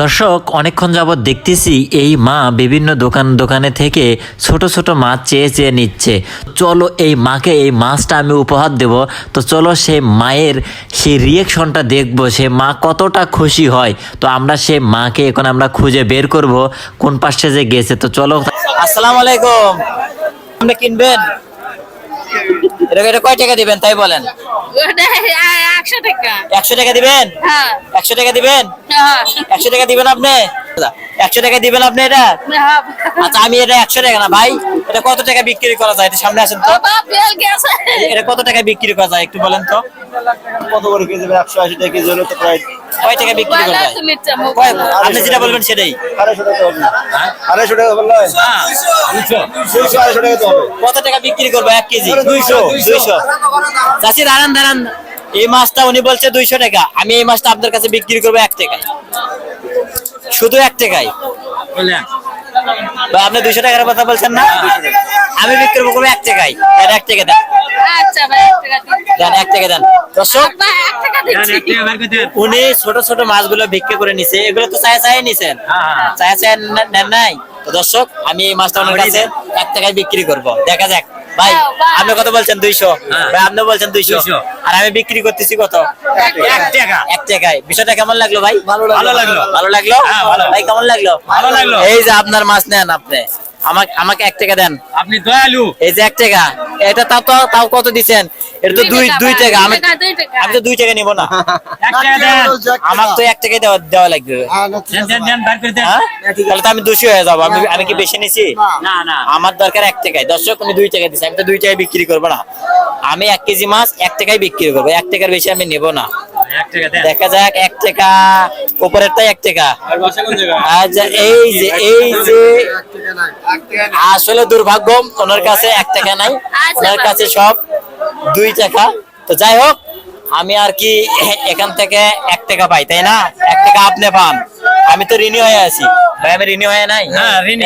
দর্শক, অনেকক্ষণ যাবৎ দেখতেছি এই মা বিভিন্ন দোকান দোকানে থেকে ছোট ছোট মাছ চেয়ে চেয়ে নিচ্ছে। চলো এই মাকে এই মাছটা আমি উপহার দেব। তো চলো সে মায়ের সেই রিয়েকশনটা দেখব, সে মা কতটা খুশি হয়। তো আমরা সে মাকে এখন আমরা খুঁজে বের করব, কোন পাশে যে গেছে। তো চলো। আসসালামু আলাইকুম। আপনি কিনবেন? এটা কয় টাকা দিবেন, তাই বলেন। একশো টাকা। একশো টাকা দিবেন? হ্যাঁ। একশো টাকা দিবেন? হ্যাঁ একশো টাকা দিবেন আপনি? একশো টাকা দিবেন আপনি এটা? হ্যাঁ। আচ্ছা আমি এটা একশো টাকা না ভাই। এটা কত টাকা বিক্রি করা যায়? এটা সামনে আসেন তো। এটা কত টাকা বিক্রি করা যায় একটু বলেন তো? কত করে কেজি একশো আশি টাকা কেজি হলে তো প্রায় কয় টাকা বিক্রি করা যায়? আপনি যেটা বলবেন সেটাই। আড়াইশো টাকা হবে। আড়াইশো টাকা বললে হ্যাঁ। আড়াইশো টাকা তো হবে। কত টাকা বিক্রি করব? এক কেজি। দুইশো। দুইশো। চাষি দাঁড়ান দাঁড়ান। এই মাছটা উনি বলছে দুইশো টাকা। আমি এই মাছটা আপনার কাছে বিক্রি করব এক টাকায়। শুধু এক টাকায়। ভাই, আপনি দুইশো টাকার কথা বলছেন না? আমি বিক্রি করব এক টাকায়। এক টাকা দেন। আচ্ছা ভাই এক টাকা দিন দেন। এক টাকা দেন দর্শক উনি ছোট ছোট মাছগুলো করে নিছে। এগুলো তো চায়া চায়া নিছেন। চায়া চায়া নেন নাই। তো দর্শক আমি এই মাছটা ওনার কাছে এক টাকায় বিক্রি করব। দেখা যাক। ভাই আপনি কত বলছেন? দুইশো। ভাই আপনি বলছেন দুইশো। আর আমি বিক্রি করতেছি কত? এক টাকা। এক টাকায়। বিষয়টা কেমন লাগল ভাই? ভালো লাগল। ভালো লাগল। ভাই কেমন লাগল? ভালো লাগল। এই যে আপনার মাছ নেন আপনি। আমাকে আমাকে এক টাকা দেন। আপনি দয়ালু। এই যে এক টাকা এটা তাও তো তাও কত দিছেন? এটা তো দুই দুই টাকা আমি টাকা, টাকা। আমি তো দুই টাকা নিব না। এক টাকা দেন। আমার তো এক টাকাই দেওয়া দেওয়া লাগবে। দেন দেন দেন বার করে দেন। হ্যাঁ? তাহলে তো আমি দোষী হয়ে যাব। আমি আমি কি বেশি নিছি? না না। আমার দরকার এক টাকায়। দর্শক উনি দুই টাকা দিচ্ছে আমি তো দুই টাকায় বিক্রি করব না। আমি এক কেজি মাছ এক টাকায় বিক্রি করব। এক টাকার বেশি আমি নেব না। টাকা দেখা যাক এক টাকা উপরেরটাই এক টাকা। আচ্ছা এই যে এই যে আসলে দুর্ভাগ্য ওনার কাছে এক টাকা নাই ওনার কাছে সব দুই টাকা। তো যাই হোক আমি আর কি এখান থেকে এক টাকা পাই তাই না? এক টাকা আপনি পান। আমি তো ঋণী হয়ে আছি। ভাই আমি ঋণী হয়ে নাই? হ্যাঁ, ঋণী।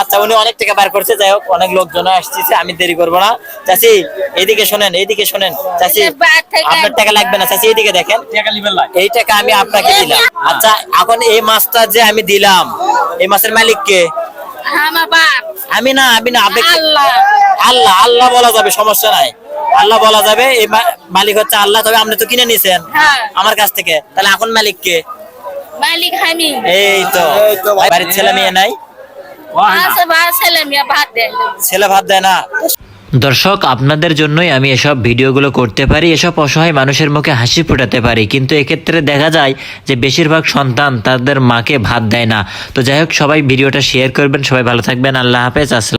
আচ্ছা, উনি অনেক টাকা বার করছে যাই হোক অনেক লোকজন আসছে আমি দেরি করব না। চাচি এইদিকে শোনেন এইদিকে শোনেন। চাচি আপনার টাকা লাগবে না চাচি এইদিকে দেখেন। এই টাকা আমি আপনাকে দিলাম। আচ্ছা এখন এই মাছটা যে আমি দিলাম এই মাছের মালিক কে? আমি না আমি না আল্লাহ। আল্লাহ আল্লাহ বলা যাবে সমস্যা নাই। আল্লাহ বলা যাবে এই মালিক হচ্ছে আল্লাহ তবে আপনি তো কিনে নিছেন হ্যাঁ। আমার কাছ থেকে। তাহলে এখন মালিক কে? মালিক আমি এই তো। বাড়ির ছেলে মেয়ে নাই। ছেলে ভাত দেয় না। দর্শক আপনাদের জন্যই আমি এসব ভিডিওগুলো করতে পারি এসব অসহায় মানুষের মুখে হাসি ফোটাতে পারি। কিন্তু এক্ষেত্রে দেখা যায় যে বেশিরভাগ সন্তান তাদের মাকে ভাত দেয় না। তো যাই হোক সবাই ভিডিওটা শেয়ার করবেন সবাই ভালো থাকবেন আল্লাহ হাফেজ আসসালাম